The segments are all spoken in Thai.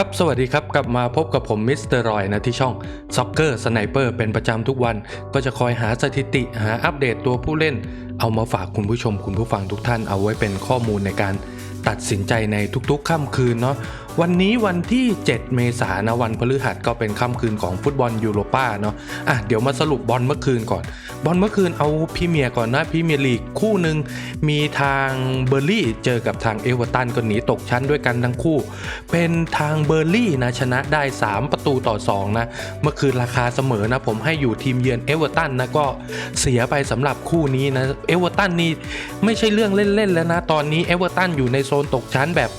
ครับ สวัสดีครับ กลับมาพบกับผมมิสเตอร์รอยนะที่ช่องซ็อกเกอร์สไนเปอร์เป็นประจำทุกวัน ก็จะคอยหาสถิติหาอัปเดตตัวผู้เล่น เอามาฝากคุณผู้ชมคุณผู้ฟังทุกท่านเอาไว้เป็นข้อมูลในการตัดสินใจในทุกๆค่ำคืนเนาะ วันนี้วันที่ 7 เมษายนนะวันพฤหัสก็เป็นค่ำคืนของฟุตบอลยูโรป้าเนาะอะเดี๋ยวมาสรุปบอลเมื่อคืนก่อน บอลเมื่อคืนเอาพรีเมียร์ก่อนนะพรีเมียร์ลีกคู่หนึ่งมีทางเบอร์ลี่เจอกับทางเอเวอร์ตันก็หนีตกชั้นด้วยกันทั้งคู่ เป็นทางเบอร์ลี่นะชนะได้ 3 ประตูต่อ 2 นะ เมื่อคืนราคาเสมอนะ ผมให้อยู่ทีมเยือนเอเวอร์ตันนะก็เสียไปสำหรับคู่นี้นะเอเวอร์ตันนี่ไม่ใช่เรื่องเล่นๆแล้วนะ ตอนนี้เอเวอร์ตันอยู่ในโซนตกชั้นแบบ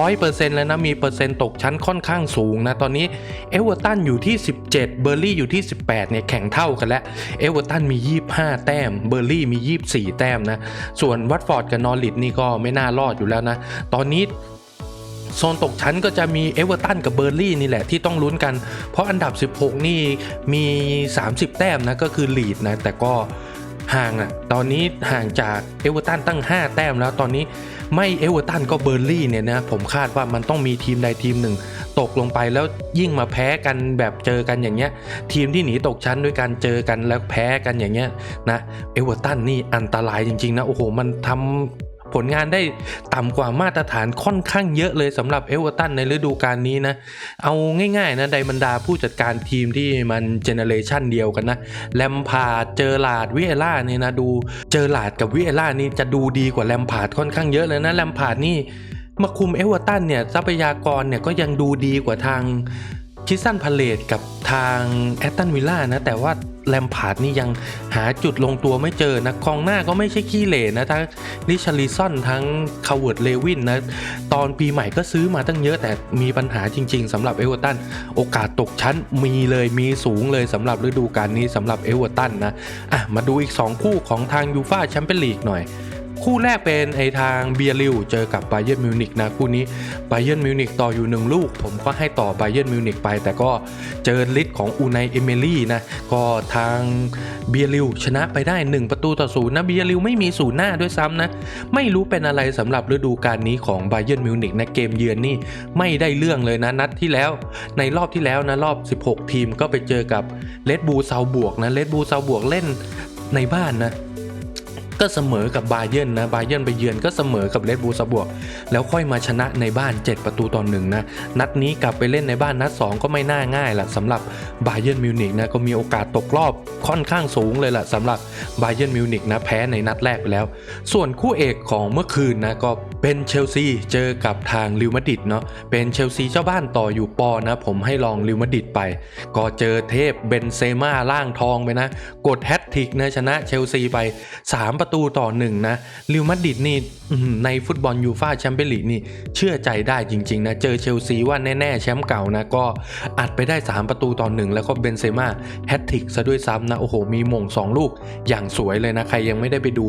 100%แล้วนะมีเปอร์เซ็นต์ตกชั้นค่อนข้างสูงนะตอนนี้เอเวอร์ตันอยู่ที่ 17 เบอร์ลี่อยู่ที่ 18เนี่ยแข่งเท่ากันแล้วเอเวอร์ตันมี 25 แต้ม เบอร์ลี่มี 24 แต้มนะส่วนวัตฟอร์ดกับนอริทนี่ก็ไม่น่ารอดอยู่แล้วนะตอนนี้โซนตกชั้นก็จะมีเอเวอร์ตันกับเบอร์ลี่นี่แหละที่ต้องลุ้นกัน เพราะอันดับ 16 นี่มี 30 แต้มนะก็คือลีดนะแต่ก็ห่างอะตอนนี้ห่างจากเอเวอร์ตันตั้ง 5 แต้มแล้วตอนนี้ ไม่เอเวอร์ตันก็เบอร์ลี่เนี่ยนะผมคาดว่ามันต้องมีทีมใดทีมหนึ่ง ตกลงไปแล้วยิ่งมาแพ้กันแบบเจอกันอย่างเงี้ย ทีมที่หนีตกชั้นด้วยการเจอกันแล้วแพ้กันอย่างเงี้ยนะเอเวอร์ตันนี่อันตรายจริงๆนะโอ้โหมันทำ ผลงานได้ต่ำกว่ามาตรฐานค่อนข้างเยอะเลยสำหรับเอเวอร์ตันในฤดูกาลนี้นะ เอาง่ายๆนะไดบันดาผู้จัดการทีมที่มันเจเนเรชันเดียวกันนะแลมพาร์ดเจอหลาดวิเอล่าเนี่ยนะดูเจอหลาดกับวิเอล่านี่จะดูดีกว่าแลมพาร์ดค่อนข้างเยอะเลยนะแลมพาร์ดนี่มาคุมเอเวอร์ตันเนี่ยทรัพยากรเนี่ยก็ยังดูดีกว่าทาง คิสซันพาเลตกับทางแอตตันวิลล่านะ แต่ว่าแลมพาร์ดนี่ยังหาจุดลงตัวไม่เจอนะกองหน้าก็ไม่ใช่ขี้เหร่นะ ทั้งริชาริซอนทั้งคาร์เวิร์ดเลวินนะ ตอนปีใหม่ก็ซื้อมาตั้งเยอะแต่มีปัญหาจริง ๆสำหรับเอเวอร์ตันโอกาสตกชั้นมีเลยมีสูงเลยสำหรับฤดูกาลนี้สำหรับเอเวอร์ตันนะอะมาดูอีก 2 คู่ของทางยูฟาแชมเปี้ยนลีกหน่อย คู่แรกเป็นไอทางเบียริวเจอกับไบเย r n m มิวนิกนะคู่นี้ไบเย r n m มิวนิกต่ออยู่หนึ่งลูก ผมก็ให้ต่อไบเย r n m มิวนิกไป แต่ก็เจอฤทธิ์ของอูไนเอเมลี่นะก็ทางเบียริวชนะไปได้ 1 ประตูต่อศูนย์นะเบียริวไม่มีศูนย์หน้าด้วยซ้ำนะ ไม่รู้เป็นอะไรสำหรับฤดูกาลนี้ของไบเย r n m มิวนิกนะเกมเยือนนี่ไม่ได้เรื่องเลยนะนัดที่แล้ว ในรอบที่แล้วนะรอบ 16 ทีมก็ไปเจอกับเลดบูซาบวกนะเลดบูซาบวกเล่นในบ้านนะ ก็เสมอกับบาเยิร์นนะบาเยิร์นไปเยือนก็เสมอกับเลดบูลสบวก แล้วค่อยมาชนะในบ้าน 7 ประตูต่อหนึ่งนะนัดนี้กลับไปเล่นในบ้านนัด 2 ก็ไม่น่าง่ายละสำหรับบาเยิร์นมิวนิกนะก็มีโอกาสตกรอบค่อนข้างสูงเลยล่ะสำหรับบาเยิร์นมิวนิกนะแพ้ในนัดแรกไปแล้ว ส่วนคู่เอกของเมื่อคืนนะก็ เป็นเชลซีเจอกับทางลิวมาดิดเนาะเป็นเชลซีเจ้าบ้านต่ออยู่ปอนะผมให้ลองลิวมาดิดไป ก็เจอเทพเบนเซม่าล่างทองไปนะ กดแฮตทริกนะชนะเชลซีไป 3 ประตูต่อหนึ่งนะลิวมาดิดนี่ในฟุตบอลยูฟ่าแชมเปี้ยนลีกนี่เชื่อใจได้จริงๆนะเจอเชลซีว่าแน่ๆแชมป์เก่านะก็อัดไปได้ 3 ประตูต่อหนึ่งแล้วก็เบนเซม่าแฮตทริกซะด้วยซ้ำนะโอ้โหมีมง 2 ลูกอย่างสวยเลยนะใครยังไม่ได้ไปดู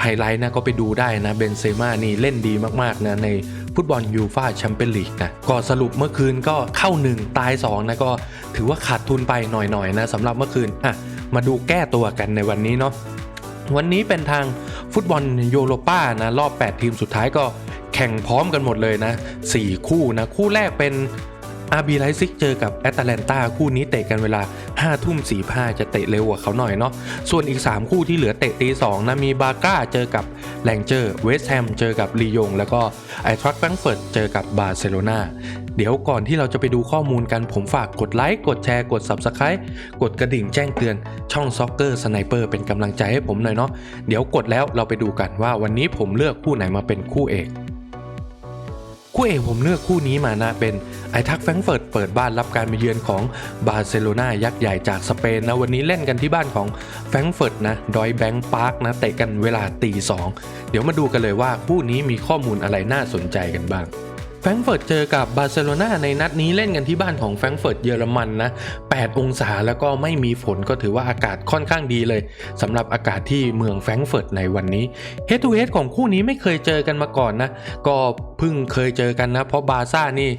ไฮไลท์นะก็ไปดูได้นะเบนเซม่านี่เล่นดีมากๆนะในฟุตบอลยูฟาแชมเปี้ยนลีกนะก็สรุปเมื่อคืนก็เข้า 1 ตาย 2 นะก็ถือว่าขาดทุนไปหน่อยๆนะสำหรับเมื่อคืนอะมาดูแก้ตัวกันในวันนี้เนาะวันนี้เป็นทางฟุตบอลยูโรป้านะรอบ 8 ทีมสุดท้ายก็แข่งพร้อมกันหมดเลยนะ 4 คู่นะ คู่แรกเป็นอาร์บีไลซิกเจอกับแอตแลนตาคู่นี้เตะกันเวลา 5ทุ่ม45จะเตะเร็วกว่าเขาหน่อยเนาะส่วนอีก 3 คู่ที่เหลือเตะตี2นะมีบาก้าเจอกับแลงเจอร์เวสต์แฮมเจอกับลียง แล้วก็ไอทรัคแฟรงเฟิร์ตเจอกับบาร์เซโลนาเดี๋ยวก่อนที่เราจะไปดูข้อมูลกันผมฝากกดไลค์กดแชร์กด Subscribe กดกระดิ่งแจ้งเตือนช่อง Soccer Sniper เป็นกำลังใจให้ผมหน่อยเนาะเดี๋ยวกดแล้วเราไปดูกันว่าวันนี้ผมเลือกคู่ไหนมาเป็นคู่เอก คู่เอกผมเลือกคู่นี้มานะเป็นไอทักแฟรงเฟิร์ตเปิดบ้านรับการมาเยือนของบาร์เซโลนายักษ์ใหญ่จากสเปนนะวันนี้เล่นกันที่บ้านของแฟรงเฟิร์ตนะดอยแบงค์พาร์คนะเตะกันเวลาตีสองเดี๋ยวมาดูกันเลยว่าคู่นี้มีข้อมูลอะไรน่าสนใจกันบ้าง ฟรงก์เฟิร์ตเจอกับบาร์เซโลนาในนัดนี้เล่นกันที่บ้านของแฟรงก์เฟิร์ตเยอรมันนะ 8 องศาแล้วก็ไม่มีฝนก็ถือว่าอากาศค่อนข้างดีเลยสำหรับอากาศที่เมืองแฟรงก์เฟิร์ตในวันนี้เฮดทูเฮดของคู่นี้ไม่เคยเจอกันมาก่อนนะ ก็เพิ่งเคยเจอกันนะ เพราะบาร์ซ่านี่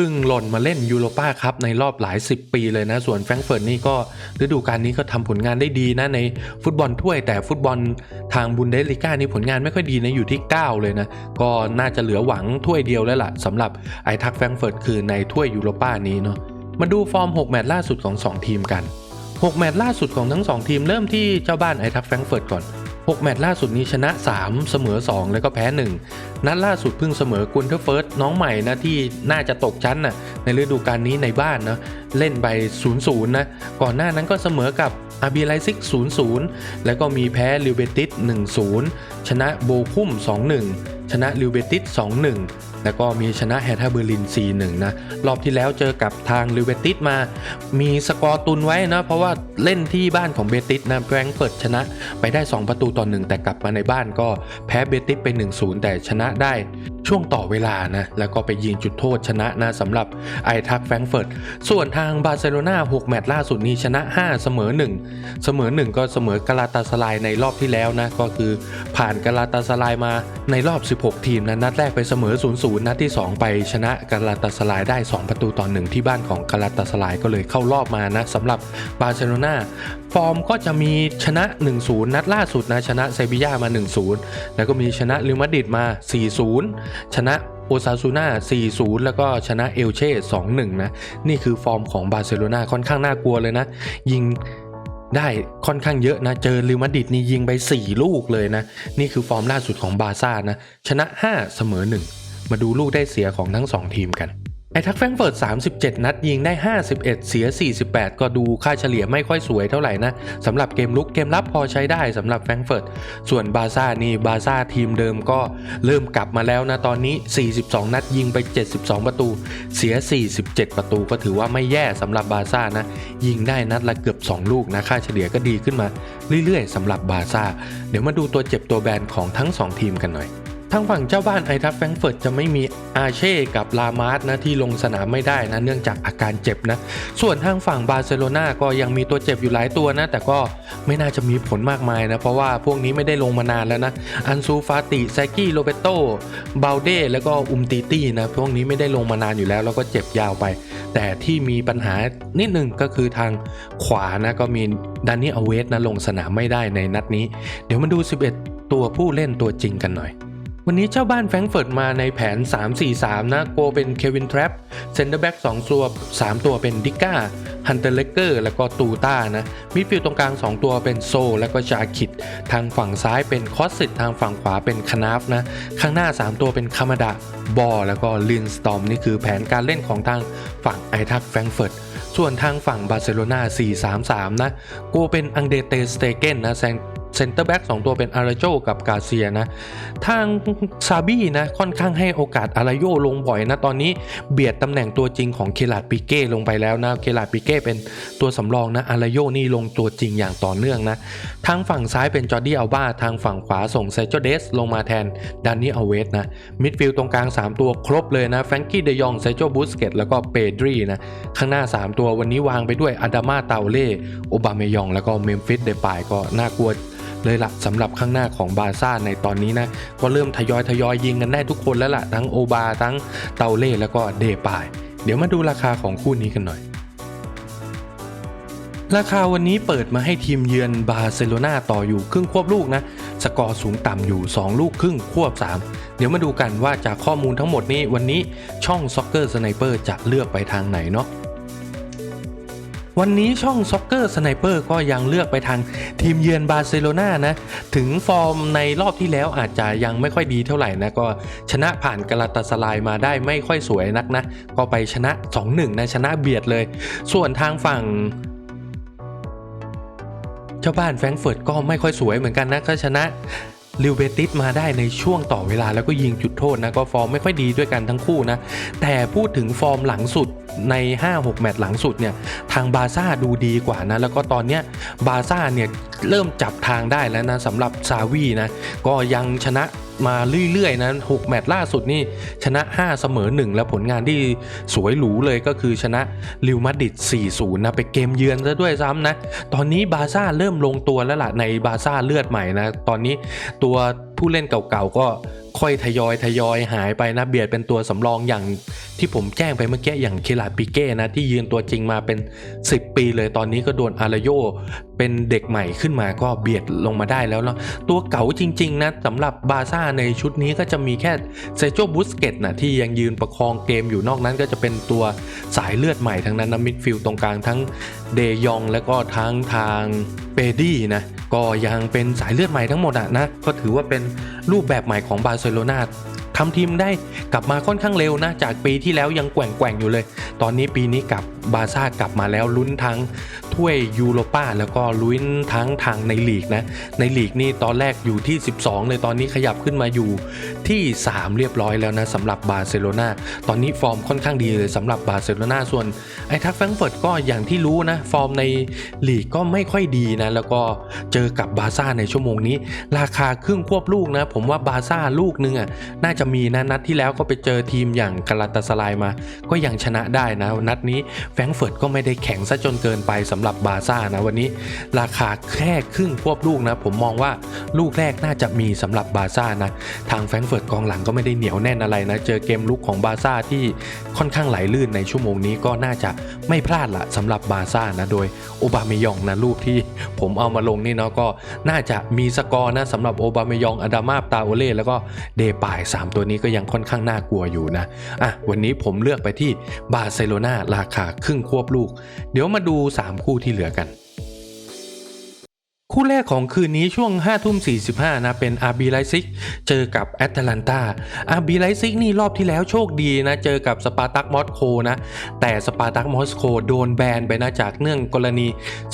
พิ่งหล่นมาเล่นยูโรป้าครับในรอบหลาย 10 ปีเลยนะ ส่วนแฟรงเฟิร์ตนี่ก็ฤดูกาลนี้ก็ทำผลงานได้ดีนะในฟุตบอลถ้วย แต่ฟุตบอลทางบุนเดสลิก้านี่ผลงานไม่ค่อยดีนะอยู่ที่ 9 เลยนะ ก็น่าจะเหลือหวังถ้วยเดียวแล้วล่ะสำหรับไอทักแฟรงเฟิร์ตคือในถ้วยยูโรป้านี้เนาะมาดูฟอร์ม 6 แมตช์ล่าสุดของ 2 ทีมกัน 6 แมตช์ล่าสุดของทั้ง 2 ทีมเริ่มที่เจ้าบ้านไอทักแฟรงเฟิร์ตก่อน 6 แมตช์ล่าสุดนี้ชนะ 3 เสมอ 2 แล้วก็แพ้ 1 นัดล่าสุดเพิ่งเสมอกุนเทอร์เฟิร์สน้องใหม่นะที่น่าจะตกชั้นนะในฤดูกาลนี้ในบ้านนะเล่นไป 0-0 นะ ก่อนหน้านั้นก็เสมอกับอาบีไลซิก 0-0 แล้วก็มีแพ้ลิวเบติส 1-0 ชนะโบคุ้ม 2-1 ชนะลิวเบติส 2-1 แล้วก็มีชนะแฮท่าเบอร์ลิน 4-1 นะ รอบที่แล้วเจอกับทางลิวเบติสมา มีสกอร์ตุนไว้นะ เพราะว่าเล่นที่บ้านของเบติสนะแฟรงเฟิร์ตชนะไปได้ 2 ประตูต่อ 1 แต่กลับมาในบ้านก็แพ้เบติสไป 1-0 แต่ชนะได้ช่วงต่อเวลานะ แล้วก็ไปยิงจุดโทษชนะนะสำหรับไอทักแฟรงเฟิร์ต ส่วนทางบาร์เซโลนา6 แมตช์ล่าสุดนี้ชนะ 5 เสมอ 1 เสมอ 1 ก็เสมอกาลาตาสลายในรอบที่แล้วนะ ก็คือผ่านกาลาตาสลายมาในรอบ16 ทีมนะนัดแรกไปเสมอ 0-0 นัดที่ 2 ไปชนะกาลาตาสลายได้ 2 ประตูต่อ1ที่บ้านของกาลาตาสลายก็เลยเข้ารอบมานะสำหรับบาร์เซโลนาฟอร์มก็จะมีชนะ 1-0 นัดล่าสุดนะชนะเซบีย่ามา 1-0 แล้วก็มีชนะลิวมาดิดมา 4-0 ชนะโอซาซูน่า 4-0 แล้วก็ชนะเอลเช่ 2-1 นะ นี่คือฟอร์มของบาร์เซโลนาค่อนข้างน่ากลัวเลยนะ ยิง ได้ค่อนข้างเยอะนะ เจอลิวมาดิดนี่ยิงไป 4 ลูกเลยนะ นี่คือฟอร์มล่าสุดของบาร์ซ่านะ ชนะ 5 เสมอ 1 มาดูลูกได้เสียของทั้ง 2 ทีมกัน ไอทักแฟงเฟิร์ต37 นัดยิงได้ 51 เสีย 48 ก็ดูค่าเฉลี่ยไม่ค่อยสวยเท่าไหร่นะสำหรับเกมลุกเกมรับพอใช้ได้สำหรับแฟงเฟิร์ตส่วนบาซ่านี่บาซ่าทีมเดิมก็เริ่มกลับมาแล้วนะตอนนี้ 42 นัดยิงไป 72 ประตู เสีย 47 ประตูก็ถือว่าไม่แย่สำหรับบาซ่านะ ยิงได้นัดละเกือบ 2 ลูกนะค่าเฉลี่ยก็ดีขึ้นมาเรื่อยๆสำหรับบาซ่าเดี๋ยวมาดูตัวเจ็บตัวแบนของทั้ง 2 ทีมกันหน่อย ทางฝั่งเจ้าบ้านไอทัฟแฟรงเฟิร์ตจะไม่มีอาเช่กับลามาร์สนะที่ลงสนามไม่ได้นะเนื่องจากอาการเจ็บนะ ส่วนทางฝั่งบาร์เซโลนาก็ยังมีตัวเจ็บอยู่หลายตัวนะ แต่ก็ไม่น่าจะมีผลมากมายนะ เพราะว่าพวกนี้ไม่ได้ลงมานานแล้วนะ อันซูฟาติไซกี้โรเบโตเบลเดแล้วก็อุมติตี้นะพวกนี้ไม่ได้ลงมานานอยู่แล้ว แล้วก็เจ็บยาวไป แต่ที่มีปัญหานิดหนึ่งก็คือทางขวานะก็มีดานนี่อเวสนะลงสนามไม่ได้ในนัดนี้ เดี๋ยวมาดู 11 ตัวผู้เล่นตัวจริงกันหน่อย วันนี้เจ้าบ้านแฟรงก์เฟิร์ตมาในแผน 3-4-3 นะโกเป็นเควินทรัพเซนเตอร์แบ็ก2ตัว 3 ตัวเป็นดิก้าฮันเตอร์เลเกอร์แล้วก็ตูต้านะมิดฟิลด์ตรงกลาง 2 ตัวเป็นโซ แล้วก็จาคิด ทางฝั่งซ้ายเป็นคอสซิตทางฝั่งขวาเป็นคนาฟนะ ข้างหน้า 3 ตัวเป็นคามาดะบอแล้วก็ลินสตอมนี่คือแผนการเล่นของทางฝั่งไอทักแฟรงก์เฟิร์ตส่วนทางฝั่งบาร์เซโลนา4-3-3 นะโกเป็นอังเดเตสเตเกนนะแซง เซนเตอร์แบ็กสองตัวเป็นอาราโจกับกาเซียนะ ทางซาบี้นะค่อนข้างให้โอกาสอาราโยลงบ่อยนะตอนนี้เบียดตำแหน่งตัวจริงของเคลาดปิเก้ลงไปแล้วนะเคลาดปิเก้เป็นตัวสำรองนะอาราโยนี่ลงตัวจริงอย่างต่อเนื่องนะทางฝั่งซ้ายเป็นจอร์ดี้อัลบาทางฝั่งขวาส่งเซโจเดสลงมาแทนดานนี่อเวสนะมิดฟิลด์ตรงกลาง 3 ตัวครบเลยนะแฟรงกี้เดยองเซโจบูสเกตแล้วก็เปดรีนะข้างหน้า 3 ตัววันนี้วางไปด้วยอาดามาเตาเล่โอบามายอง แล้วก็เมมฟิสเดปายก็น่ากลัว เลยละสำหรับข้างหน้าของบาร์ซ่าในตอนนี้นะก็เริ่มทยอยทยอยยิงกันได้ทุกคนแล้วละ่ะทั้งโอบาทั้งเตาเล่แล้วก็เดปาย เดี๋ยวมาดูราคาของคู่นี้กันหน่อยราคาวันนี้เปิดมาให้ทีมเยือนบาร์เซโลนาต่ออยู่ครึ่งควบลูกนะ สกอร์สูงต่ำอยู่ 2 ลูกครึ่งควบ 3 เดี๋ยวมาดูกันว่าจากข้อมูลทั้งหมดนี้วันนี้ช่อง Soccer Sniper จะเลือกไปทางไหนเนาะ วันนี้ช่อง Soccer Sniper ก็ยังเลือกไปทางทีมเยือนบาร์เซโลนานะ ถึงฟอร์มในรอบที่แล้วอาจจะยังไม่ค่อยดีเท่าไหร่นะก็ชนะผ่านกาลาตาสลายมาได้ไม่ค่อยสวยนักนะ ก็ไปชนะ 2-1 นะชนะเบียดเลย ส่วนทางฝั่งเจ้าบ้านแฟรงก์เฟิร์ตก็ไม่ค่อยสวยเหมือนกันนะก็ชนะลิวเบติสมาได้ในช่วงต่อเวลาแล้วก็ยิงจุดโทษนะก็ฟอร์มไม่ค่อยดีด้วยกันทั้งคู่นะ แต่พูดถึงฟอร์มหลังสุด ใน 5-6 แมตช์หลังสุดเนี่ยทางบาซ่าดูดีกว่านะแล้วก็ตอนเนี้ยบาซ่าเนี่ยเริ่มจับทางได้แล้วนะสำหรับซาวีนะก็ยังชนะมาเรื่อยๆนะ6แมตช์ล่าสุดนี่ชนะ 5 เสมอ 1 แล้วผลงานที่สวยหรูเลยก็คือชนะลิวมาดิด4-0นะไปเกมเยือนซะด้วยซ้ำนะ ตอนนี้บาซ่าเริ่มลงตัวแล้วล่ะในบาซ่าเลือดใหม่นะ ตอนนี้ตัวผู้เล่นเก่าๆก็ ค่อยทยอยทยอยหายไปนะเบียดเป็นตัวสำรองอย่างที่ผมแจ้งไปเมื่อกี้อย่างเคลาปิเก้นะที่ยืนตัวจริงมาเป็น 10 ปีเลยตอนนี้ก็โดนอารโย เป็นเด็กใหม่ขึ้นมาก็เบียดลงมาได้แล้วเนาะตัวเก๋าจริง ๆ นะสำหรับบาร์ซ่าในชุดนี้ก็จะมีแค่เซโจบุสเกตนะที่ยังยืนประคองเกมอยู่นอกนั้นก็จะเป็นตัวสายเลือดใหม่ทั้งนั้นนะมิดฟิลด์ตรงกลางทั้งเดยองแล้วก็ทั้งทางเปดี้นะก็ยังเป็นสายเลือดใหม่ทั้งหมดอะนะก็ถือว่าเป็นรูปแบบใหม่ของบาร์เซโลนาทำทีมได้กลับมาค่อนข้างเร็วนะจากปีที่แล้วยังแกว่งๆอยู่เลย ตอนนี้ปีนี้กลับ บาร์ซ่ากลับมาแล้วลุ้นทั้งถ้วยยูโรป้าแล้วก็ลุ้นทั้งทางในลีกนะ ในลีกนี่ตอนแรกอยู่ที่ 12 เลยตอนนี้ขยับขึ้นมาอยู่ที่ 3 เรียบร้อยแล้วนะสำหรับบาร์เซโลนาตอนนี้ฟอร์มค่อนข้างดีเลยสำหรับบาร์เซโลนาส่วนไอ้ทักแฟรงเฟิร์ตก็อย่างที่รู้นะ ฟอร์มในลีกก็ไม่ค่อยดีนะ แล้วก็เจอกับบาร์ซ่าในชั่วโมงนี้ ราคาครึ่งควบลูกนะ ผมว่าบาร์ซ่าลูกนึงอะน่าจะมีนะนัดที่แล้วก็ไปเจอทีมอย่างกาลาตาสลายมา ก็ยังชนะได้นะนัดนี้แฟรงก์เฟิร์ตก็ไม่ได้แข็งซะจนเกินไปสำหรับบาซ่านะวันนี้ ราคาแค่ครึ่งควบลูกนะ ผมมองว่าลูกแรกน่าจะมีสำหรับบาซ่านะ ทางแฟรงก์เฟิร์ตกองหลังก็ไม่ได้เหนียวแน่นอะไรนะ เจอเกมลุกของบาซ่าที่ค่อนข้างไหลลื่นในชั่วโมงนี้ก็น่าจะไม่พลาดละสำหรับบาซ่านะโดยโอบาเมยองนะรูปที่ผมเอามาลงนี่เนาะก็น่าจะมีสกอร์นะสำหรับโอบาเมยองอดามาตาโอเล่แล้วก็เดปาย 3 ตัวนี้ก็ยังค่อนข้างน่ากลัวอยู่นะอะวันนี้ผมเลือกไปที่บาร์เซโลนาราคาครึ่งควบลูก เดี๋ยวมาดู 3 คู่ที่เหลือกัน คู่แรกของคืนนี้ช่วง5ทุ่ม45นะเป็นอาร์บีไลซิกเจอกับแอตแลนตาอาร์บีไลซิกนี่รอบที่แล้วโชคดีนะ เจอกับสปาร์ตักมอสโกนะ แต่สปาร์ตักมอสโกโดนแบนไปนะจากเนื่องกรณี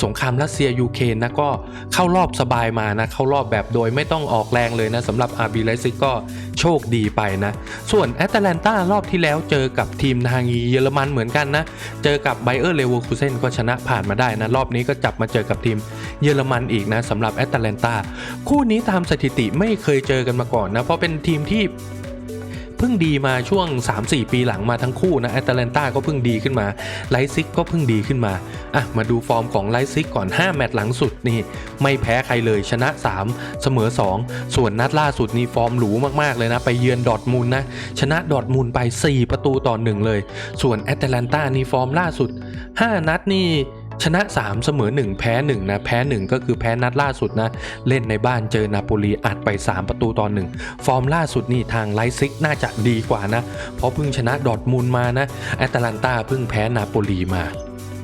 สงครามรัสเซียยูเครนนะก็เข้ารอบสบายมานะ เข้ารอบแบบโดยไม่ต้องออกแรงเลยนะสำหรับอาร์บีไลซิกก็ โชคดีไปนะ ส่วนแอตแลนตารอบที่แล้วเจอกับทีมทางเยอรมันเหมือนกันนะ เจอกับไบเออร์เลเวอร์คูเซนก็ชนะผ่านมาได้นะ รอบนี้ก็จับมาเจอกับทีมเยอรมันอีกนะสำหรับแอตแลนตาคู่นี้ตามสถิติไม่เคยเจอกันมาก่อนนะ เพราะเป็นทีมที่ พิ่งดีมาช่วง 3-4 ปีหลังมาทั้งคู่นะแอตแลนตาก็เพิ่งดีขึ้นมาไลซิกก็เพิ่งดีขึ้นมาอะมาดูฟอร์มของไลซิกก่อน 5 แมตช์หลังสุดนี่ไม่แพ้ใครเลยชนะ 3 เสมอ 2 ส่วนนัดล่าสุดนี่ฟอร์มหรูมากๆเลยนะ ไปเยือนดอทมุนด์นะ ชนะดอทมุนด์ไป 4 ประตูต่อ1เลย ส่วนแอตแลนตานี่ฟอร์มล่าสุด 5 นัดนี่ ชนะ 3 เสมอ 1 แพ้ 1 นะ แพ้ 1 ก็คือแพ้นัดล่าสุดนะ เล่นในบ้านเจอนาโปลีอัดไป 3 ประตูต่อ1ฟอร์มล่าสุดนี่ทางไลซิกน่าจะดีกว่านะ เพราะเพิ่งชนะดอทมูลมานะแอตแลนตาเพิ่งแพ้นาโปลีมา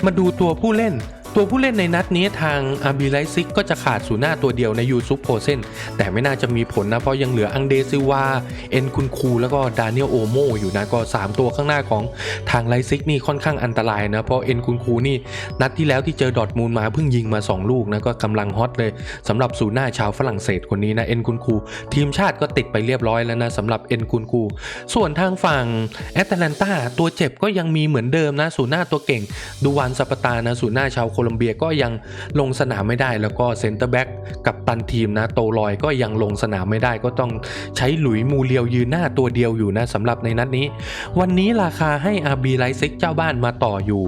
มาดูตัวผู้เล่น ตัวผู้เล่นในนัดนี้ทางอาบีไลซิกก็จะขาดศูนย์หน้าตัวเดียวในยูซุปโพเซนแต่ไม่น่าจะมีผลนะ เพราะยังเหลืออังเดซิวา เอ็นคุนคู แล้วก็ดานิเอลโอโมอยู่นะก็ 3 ตัวข้างหน้าของทางไลซิกนี่ค่อนข้างอันตรายนะ เพราะเอ็นคุนคูนี่นัดที่แล้วที่เจอดอทมูลมาเพิ่งยิงมา 2 ลูกนะก็กำลังฮอตเลยสำหรับศูนย์หน้าชาวฝรั่งเศสคนนี้นะเอ็นคุนคู ทีมชาติก็ติดไปเรียบร้อยแล้วนะสำหรับเอ็นคุนคู ส่วนทางฝั่งแอตแลนตาตัวเจ็บก็ยังมีเหมือนเดิมนะศูนย์หน้าตัวเก่งดูวานซาปตานะศูนย์หน้าชาวคลอมเบียก็ยังลงสนามไม่ได้แล้วก็เซนเตอร์แบ็กกับตันทีมนะโตลอยก็ยังลงสนามไม่ได้ก็ต้องใช้หลุยมูเรียวยืนหน้าตัวเดียวอยู่นะสำหรับในนัดนี้ วันนี้ราคาให้อาบีไลซิกเจ้าบ้านมาต่ออยู่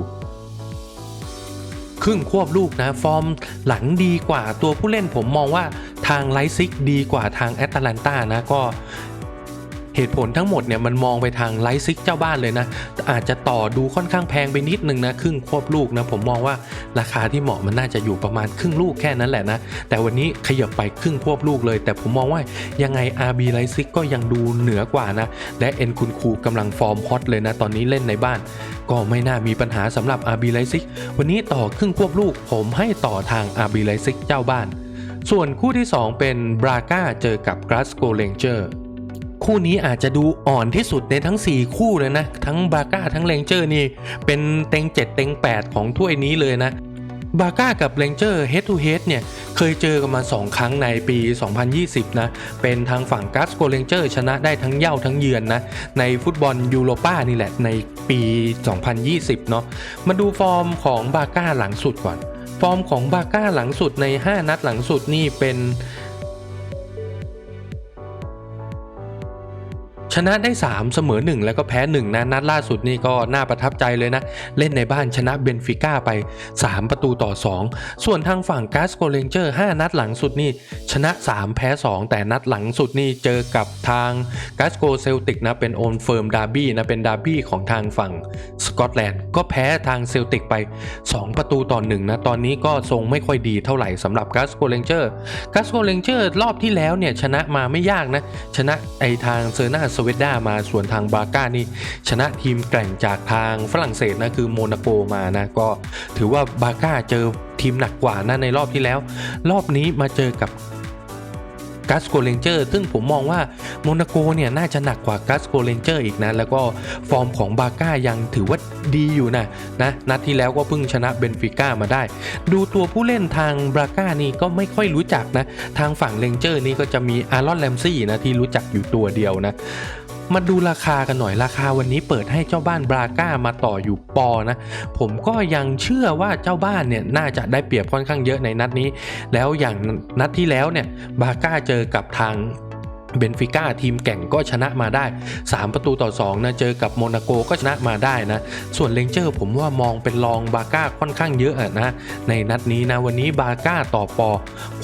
ครึ่งควบลูกนะ ฟอร์มหลังดีกว่าตัวผู้เล่นผมมองว่าทางไลซิกดีกว่าทางแอตแลนตานะ ก็ เหตุผลทั้งหมดเนี่ยมันมองไปทางไลซิกเจ้าบ้านเลยนะ อาจจะต่อดูค่อนข้างแพงไปนิดนึงนะ ครึ่งควบลูกนะ ผมมองว่าราคาที่เหมาะมันน่าจะอยู่ประมาณครึ่งลูกแค่นั้นแหละนะ แต่วันนี้ขยับไปครึ่งควบลูกเลย แต่ผมมองว่ายังไง RB ไลซิกก็ยังดูเหนือกว่านะ และเอ็นคุณครูกำลังฟอร์มฮอตเลยนะ ตอนนี้เล่นในบ้าน ก็ไม่น่ามีปัญหาสำหรับ RB ไลซิกวันนี้ต่อครึ่งควบลูก ผมให้ต่อทาง RB ไลซิกเจ้าบ้าน ส่วนคู่ที่สองเป็นบราก้าเจอกับกราสโกเลนเจอร์ คู่นี้อาจจะดูอ่อนที่สุดในทั้ง 4 คู่เลยนะ ทั้งบาก้าทั้งเลงเจอร์นี่ เป็นเต็ง 7 เต็ง 8 ของถ้วยนี้เลยนะ บาก้ากับเลงเจอร์เฮดทูเฮดเนี่ยเคยเจอกันมา 2 ครั้งในปี 2020 นะ เป็นทางฝั่งกัสโกเลงเจอร์ชนะได้ทั้งเย่าทั้งเยือนนะ ในฟุตบอลยูโรป้านี่แหละในปี 2020 เนาะมาดูฟอร์มของบาก้าหลังสุดก่อน ฟอร์มของบาก้าหลังสุดใน 5 นัดหลังสุดนี่เป็น ชนะได้ 3 เสมอ 1 แล้วก็แพ้ 1 นะ นัดล่าสุดนี่ก็น่าประทับใจเลยนะ เล่นในบ้านชนะเบนฟิก้าไป 3 ประตูต่อ 2 ส่วนทางฝั่งกาสโกเลนเจอร์ 5 นัดหลังสุดนี่ชนะ 3 แพ้ 2 แต่นัดหลังสุดนี่เจอกับทางกาสโกเซลติกนะเป็นโอนเฟิร์มดาร์บี้นะเป็นดาร์บี้ของทางฝั่งสกอตแลนด์ก็แพ้ทางเซลติกไป 2 ประตูต่อ 1 นะ ตอนนี้ก็ทรงไม่ค่อยดีเท่าไหร่สำหรับกาสโกเลนเจอร์กาสโกเลนเจอร์รอบที่แล้วเนี่ยชนะมาไม่ยากนะชนะไอทางเซอร์นาสเวดดามาส่วนทางบาก้านี่ชนะทีมแกร่งจากทางฝรั่งเศสนะคือโมนาโกมานะก็ถือว่าบาก้าเจอทีมหนักกว่านะในรอบที่แล้ว รอบนี้มาเจอกับ กัสโกเลนเจอร์ซึ่งผมมองว่าโมนาโกเนี่ยน่าจะหนักกว่ากัสโกเลนเจอร์อีกนะ แล้วก็ฟอร์มของบาก้ายังถือว่าดีอยู่นะนะนัดที่แล้วก็เพิ่งชนะเบนฟิก้ามาได้ ดูตัวผู้เล่นทางบราก้านี่ก็ไม่ค่อยรู้จักนะ ทางฝั่งเลนเจอร์นี่ก็จะมีอารอนแลมซี่นะที่รู้จักอยู่ตัวเดียวนะ มาดูราคากันหน่อยราคาวันนี้เปิดให้เจ้าบ้านบราก้ามาต่ออยู่ปอนะ ผมก็ยังเชื่อว่าเจ้าบ้านเนี่ยน่าจะได้เปรียบค่อนข้างเยอะในนัดนี้ แล้วอย่างนัดที่แล้วเนี่ยบราก้าเจอกับทาง เบนฟิก้าทีมแก่งก็ชนะมาได้ 3 ประตูต่อ2นะเจอกับโมนาโกก็ชนะมาได้นะ ส่วนเลนเจอร์ผมว่ามองเป็นรองบาก้าค่อนข้างเยอะนะ ในนัดนี้นะวันนี้บาก้าต่อปอ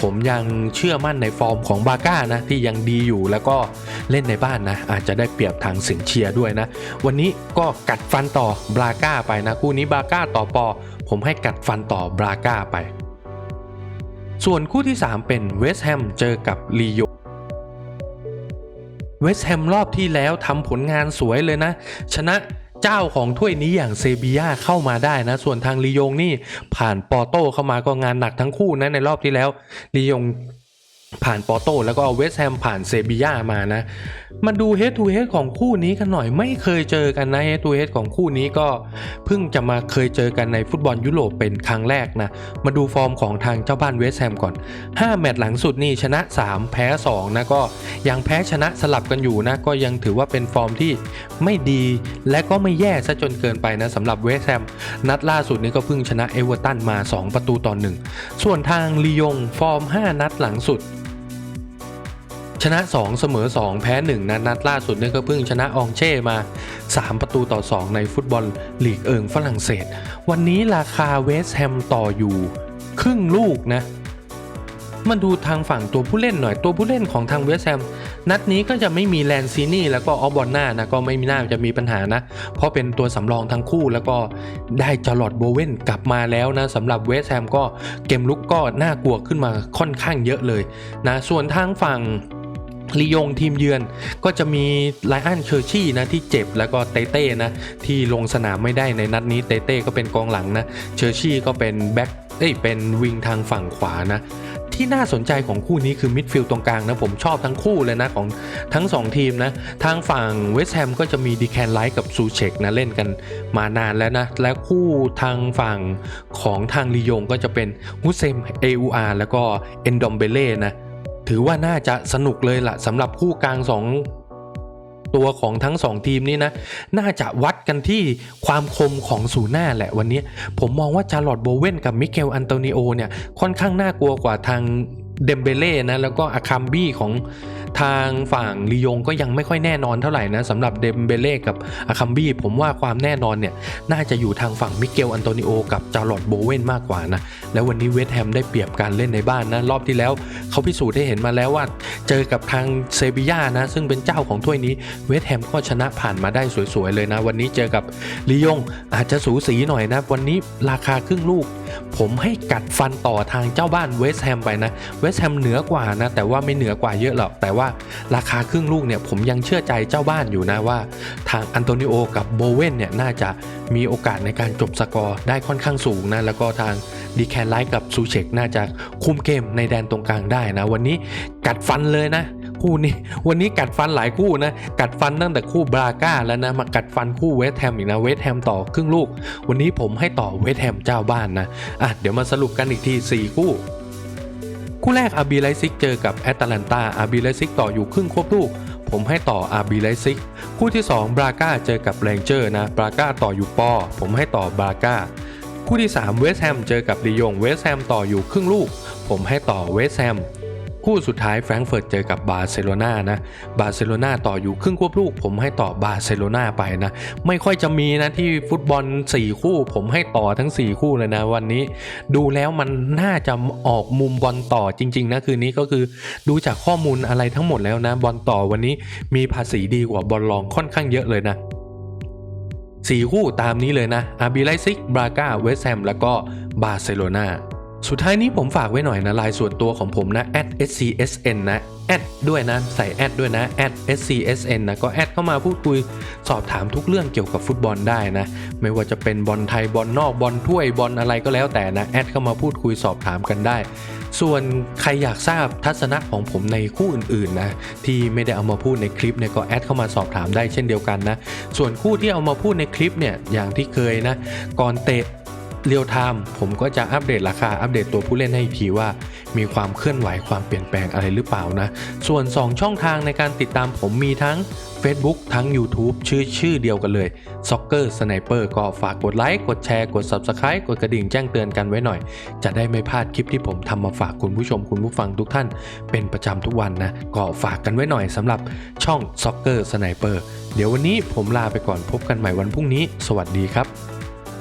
ผมยังเชื่อมั่นในฟอร์มของบาก้านะที่ยังดีอยู่แล้วก็เล่นในบ้านนะอาจจะได้เปรียบทางสิงเชียร์ด้วยนะ วันนี้ก็กัดฟันต่อบราก้าไปนะคู่นี้บาก้าต่อปอ ผมให้กัดฟันต่อบราก้าไป ส่วนคู่ที่ 3 เป็นเวสต์แฮมเจอกับลีโย เวสต์แฮมรอบที่แล้วทำผลงานสวยเลยนะ ชนะเจ้าของถ้วยนี้อย่างเซบียาเข้ามาได้นะ ส่วนทางลียงนี่ผ่านปอโต้เข้ามาก็งานหนักทั้งคู่นะในรอบที่แล้วลียงผ่านปอโต้แล้วก็เวสต์แฮมผ่านเซบียามานะมาดูเฮดทูเฮดของคู่นี้กันหน่อยไม่เคยเจอกันนะเฮดทูเฮดของคู่นี้ก็เพิ่งจะมาเคยเจอกันในฟุตบอลยุโรปเป็นครั้งแรกนะ มาดูฟอร์มของทางเจ้าบ้านเวสต์แฮมก่อน 5 แมตช์หลังสุดนี่ชนะ 3 แพ้ 2 นะก็ยังแพ้ชนะสลับกันอยู่นะ ก็ยังถือว่าเป็นฟอร์มที่ไม่ดีและก็ไม่แย่ซะจนเกินไปนะสำหรับเวสต์แฮมนัดล่าสุดนี้ก็เพิ่งชนะเอเวอร์ตันมา 2 ประตูต่อ1ส่วนทางลียงฟอร์ม 5 นัดหลังสุด ชนะ 2 เสมอ 2 แพ้ 1นะนัดล่าสุดนี่ก็เพิ่งชนะอองเช่มา 3 ประตูต่อ 2 ในฟุตบอลลีกเอิงฝรั่งเศส วันนี้ราคาเวสแฮมต่ออยู่ ครึ่งลูกนะ มาดูทางฝั่งตัวผู้เล่นหน่อยตัวผู้เล่นของทางเวสแฮมนัดนี้ก็จะไม่มีแลนซีนี่แล้วก็ออฟบอนนานะก็ไม่มีน่าจะมีปัญหานะ เพราะเป็นตัวสำรองทั้งคู่แล้วก็ได้จอร์ลอดโบเวนกลับมาแล้วนะสำหรับเวสแฮมก็เกมลุกก็น่ากลัวขึ้นมาค่อนข้างเยอะเลยนะส่วนทางฝั่ง ลียงทีมเยือนก็จะมีไลอันเชอร์ชี่นะที่เจ็บแล้วก็เตเต้นะที่ลงสนามไม่ได้ในนัดนี้เตเต้ก็เป็นกองหลังนะเชอร์ชี่ก็เป็นแบ็คเอ้ยเป็นวิงทางฝั่งขวานะที่น่าสนใจของคู่นี้คือมิดฟิลด์ตรงกลางนะผมชอบทั้งคู่เลยนะของทั้ง 2 ทีมนะทางฝั่งเวสต์แฮมก็จะมีดีแคนไลท์กับซูเชกนะเล่นกันมานานแล้วนะและคู่ทางฝั่งของทางลียงก็จะเป็นฮุเซมเออูอาร์แล้วก็เอนดอมเบเล่นะ ถือว่าน่าจะสนุกเลยล่ะสำหรับคู่กลางสองตัวของทั้ง 2 ทีมนี้นะ น่าจะวัดกันที่ความคมของสูหน้าแหละวันนี้ ผมมองว่าจาร์ลอตโบเวนกับมิเกลอันโตนิโอเนี่ย ค่อนข้างน่ากลัวกว่าทางเดมเบเล่นะ แล้วก็อาคัมบี้ของ ทางฝั่งลียงก็ยังไม่ค่อยแน่นอนเท่าไหร่นะสำหรับเดมเบเล่กับอาคัมบี้ผมว่าความแน่นอนเนี่ยน่าจะอยู่ทางฝั่งมิเกลอันโตนิโอกับจาร์ลอตโบเวนมากกว่านะแล้ววันนี้เวสต์แฮมได้เปรียบการเล่นในบ้านนะรอบที่แล้วเขาพิสูจน์ให้เห็นมาแล้วว่า เจอกับทางเซบีย่านะซึ่งเป็นเจ้าของถ้วยนี้เวสต์แฮมก็ชนะผ่านมาได้สวยๆเลยนะ วันนี้เจอกับลียงอาจจะสูสีหน่อยนะ วันนี้ราคาครึ่งลูก ผมให้กัดฟันต่อทางเจ้าบ้านเวสต์แฮมไปนะเวสต์แฮมเหนือกว่านะแต่ว่าไม่เหนือกว่าเยอะหรอกแต่ว่าราคาครึ่งลูกเนี่ยผมยังเชื่อใจเจ้าบ้านอยู่นะว่า ทางอันโตนิโอกับโบเวนเนี่ยน่าจะมีโอกาสในการจบสกอร์ได้ค่อนข้างสูงนะแล้วก็ทางดีแคนไลท์กับซูเชกน่าจะคุมเกมในแดนตรงกลางได้นะ วันนี้กัดฟันเลยนะคู่นี้วันนี้กัดฟันหลายคู่นะ กัดฟันตั้งแต่คู่บราก้าแล้วนะ มากัดฟันคู่เวสแฮมอีกนะ เวสแฮมต่อครึ่งลูก วันนี้ผมให้ต่อเวสแฮมเจ้าบ้านนะ อะ เดี๋ยวมาสรุปกันอีกที 4 คู่ คู่แรกอาร์บีไลซิกเจอกับแอตแลนตาอาร์บีไลซิกต่ออยู่ครึ่งควบลูก ผมให้ต่ออาร์บีไลซิกคู่ที่ 2 บราก้าเจอกับแรงเจอร์นะบราก้าต่ออยู่ปอ ผมให้ต่อบราก้าคู่ที่3เวสแฮมเจอกับลียงเวสแฮมต่ออยู่ครึ่งลูก ผมให้ต่อเวสแฮม คู่สุดท้ายแฟรงก์เฟิร์ตเจอกับบาร์เซโลนานะบาร์เซโลนาต่ออยู่ครึ่งควบลูก ผมให้ต่อบาร์เซโลนาไปนะ ไม่ค่อยจะมีนะที่ฟุตบอล 4 คู่ ผมให้ต่อทั้ง 4 คู่เลยนะวันนี้ ดูแล้วมันน่าจะออกมุมบอลต่อจริง ๆ นะคืนนี้ก็คือดูจากข้อมูลอะไรทั้งหมดแล้วนะ บอลต่อวันนี้มีภาษีดีกว่าบอลรองค่อนข้างเยอะเลยนะสี่คู่ตามนี้เลยนะอาบีไลซิกบราก้าเวสแฮมแล้วก็บาร์เซโลนา สุดท้ายนี้ผมฝากไว้หน่อยนะลน์ส่วนตัวของผมนะ @scsn นะแอดด้วยนะ ใส่แอดด้วยนะ @scsn นะก็แอดเข้ามาพูดคุยสอบถามทุกเรื่องเกี่ยวกับฟุตบอลได้นะ ไม่ว่าจะเป็นบอลไทยบอลนอกบอลถ้วยบอลอะไรก็แล้วแต่นะแอดเข้ามาพูดคุยสอบถามกันได้ ส่วนใครอยากทราบทัศนะของผมในคู่อื่นๆนะที่ไม่ได้เอามาพูดในคลิปเนี่ยก็แอดเข้ามาสอบถามได้เช่นเดียวกันนะส่วนคู่ที่เอามาพูดในคลิปเนี่ยอย่างที่เคยนะก่อนเตะ เรียลไทม์ผมก็จะอัปเดตราคาอัปเดตตัวผู้เล่นให้อีกทีว่า มีความเคลื่อนไหวความเปลี่ยนแปลงอะไรหรือเปล่านะ ส่วน 2 ช่องทางในการติดตามผมมีทั้ง Facebook ทั้ง YouTube ชื่อชื่อเดียวกันเลย Soccer Sniper ก็ฝากกดไลค์กดแชร์กด Subscribe กดกระดิ่งแจ้งเตือนกันไว้หน่อย จะได้ไม่พลาดคลิปที่ผมทำมาฝากคุณผู้ชมคุณผู้ฟังทุกท่าน เป็นประจำทุกวันนะ ก็ฝากกันไว้หน่อยสำหรับช่อง Soccer Sniper เดี๋ยววันนี้ผมลาไปก่อนพบกันใหม่วันพรุ่งนี้ สวัสดีครับ